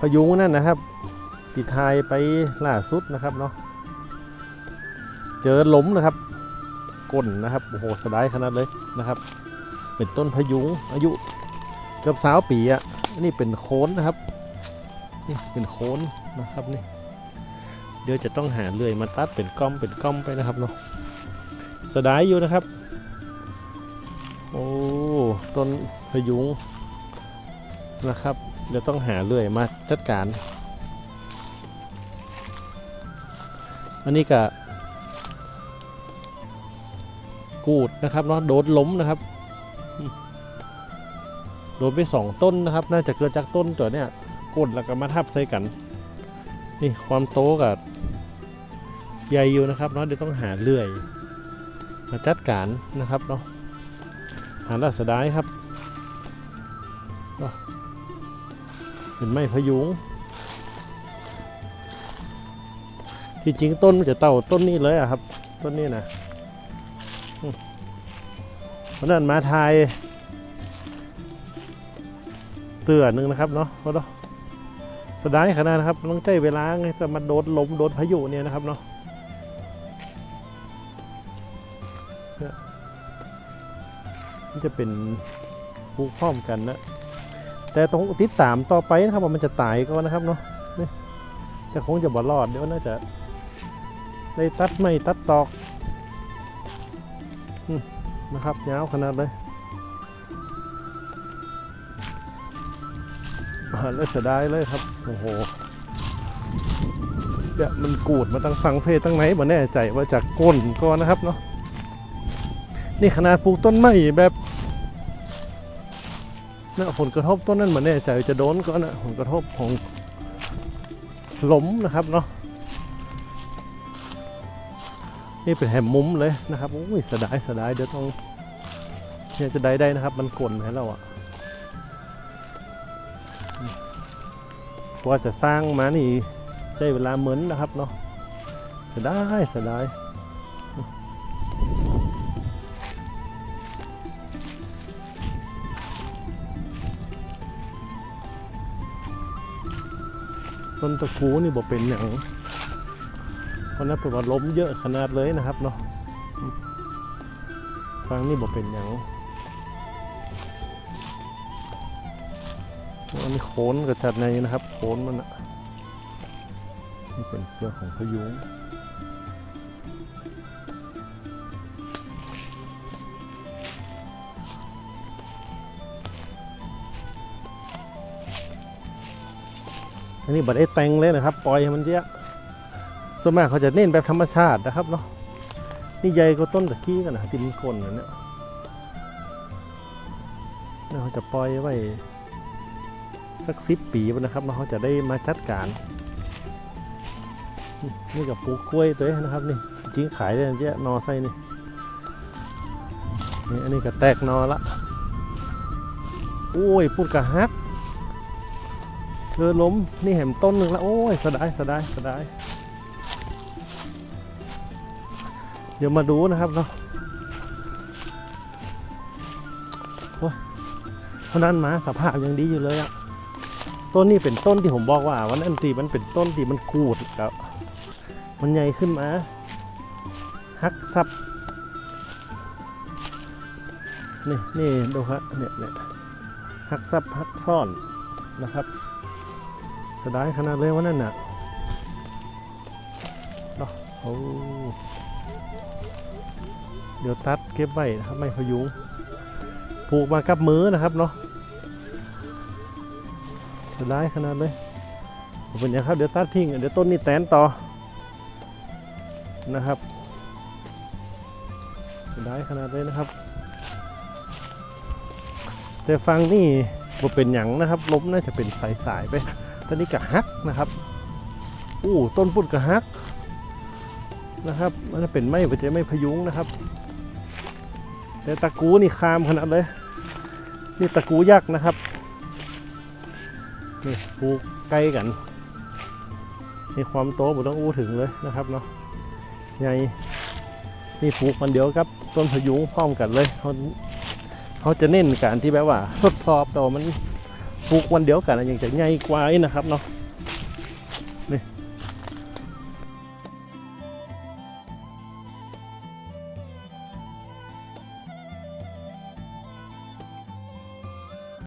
พยุงนั่นนะครับติทายไปล่าสุดนะครับเนาะเจอหล้มนะครับก้นนะครับโอ้โหสดายขนาดเลยนะครับ เป็นต้นพยุงอายุเกือบสาวปีอะอันนี่เป็นโคนนะครับนี่เป็นโคนนะครับนี่เดี๋ยวจะต้องหาเลื่อยมาตัดเป็นก้อมเป็นก้อมไปนะครับเนาะสดายอยู่นะครับโอ้ต้นพยุง นะครับ เดี๋ยวต้องหาเลื่อยมาจัดการ อันนี้ก็กูดนะครับเนาะโดนล้มนะครับ โดนไปสองต้นนะครับ น่าจะเกิดจากต้นตัวเนี้ยกดแล้วก็มาทับใส่กัน นี่ความโตกับใหญ่อยู่นะครับเนาะเดี๋ยวต้องหาเลื่อย มาจัดการนะครับเนาะหาลักษณะครับ เป็นไม้พยุง ที่จริงต้นมันจะเต่าต้นนี้เลยอะครับ ต้นนี้นะเพราะนั้นมาทายเตือนหนึ่งนะครับเนาะเพราะเนาะสดายขนาดนะครับต้องใจเวลาไงจะมาโดนลมโดนพายุเนี่ยนะครับเนาะนี่ยมันจะเป็นผูกพร้อมกันนะ แต่ต้องติดตามต่อไปนะครับว่ามันจะตายก็นะครับเนาะนี่แต่คงจะบ่รอดเดี๋ยวน่าจะได้ตัดไม่ตัดตอกนะครับยาวขนาดเลยอ่าแล้วเสียดายเลยครับ โอ้โหเนี่ยมันกูดมาตั้งฟังเพศตั้งไหนบ่แน่ใจว่าจากก้นก่อนนะครับเนาะนี่ขนาดปลูกต้นไม้แบบ นี่ยผลกระทบต้นนั้นบ่แน่ใจจะโดนก็นะผลกระทบของหลมนะครับเนาะนี่เป็นแหมมุมเลยนะครับโอ้ยเสยดายเสยดายเดี๋ยวต้องเนี่ยจะได้ได้นะครับ มันกลนให้เราอะกว่าจะสร้างมานี่ใช้เวลาเหมือนนะครับเนาะเสียดายเสียดาย ต้นตะคูนี่บอกเป็นอย่างเพราะนั้นเป็นว่าล้มเยอะขนาดเลยนะครับเนาะฟังนี่บอกเป็นอย่างอันนี้โขนกระจัดในนะครับโขนมันอะนี่เป็นเรื่องของพยุง อันนี้บัดได้แตงเลยนะครับ ปล่อยให้มันเยอะส่วนมากเขาจะเน้นแบบธรรมชาตินะครับเนาะนี่ใหญ่ก็ต้นตะกี้กันนะติมนกลนะเนี่ยเนี่ยเขาจะปล่อยไว้สักสิบปีนะครับแล้วเขาจะได้มาจัดการ นี่กับปลูกกล้วยตัวนี้นะครับนี่จริงขายได้เยอะนอไส้นี่นี่อันนี้ก็แตกนอละโอ้ยพูดกระฮัก เธอล้มนี่แหมต้นหนึ่งและโอ้ยสดายสดายสดายเดี๋ยวมาดูนะครับเนาะโอ้ยเพราะนั้นมาสภาพยังดีอยู่เลยอะต้นนี้เป็นต้นที่ผมบอกว่าวันนั้นตีมันเป็นต้นที่มันกูดแล้วมันใหญ่ขึ้นมาฮักซับนี่นี่ดูครับเนี่ยเนี่ยฮักซับฮักซ่อนนะครับ ยดายขนาดเลยวันนั้นน่ะเนาะโอ้เดี๋ยวตัดเก็บไว้นะครับไม่พยุงผูกมากับมือนะครับเนาะจะได้ขนาดเลยเป็นอย่างครับเดี๋ยวตัดทิ้งเดี๋ยวต้นนี้แตนต่อนะครับจะได้ขนาดเลยนะครับ แต่ฟังนี่บ่เป็นหยังนะครับล้มน่าจะเป็นสายๆไป ตอนนี้กะฮักนะครับอู้ต้นพุดกะฮักนะครับมันจะเป็นไม้มันจะไม่พยุงนะครับ แต่ตะกูนี่คามขนาดเลยนี่ตะกูยักษ์นะครับนี่ปลูกใกล้กันมีความโตผมต้องอู้ถึงเลยนะครับเนาะใหญ่นี่ปลูกมันเดียวครับ ต้นพยุงพร้อมกันเลยเขาเขาจะเน้นการที่แบบว่า ทดสอบแต่ว่ามัน ปลูกวันเดียวกันอันยังจะใหญ่กว่านะครับเนาะ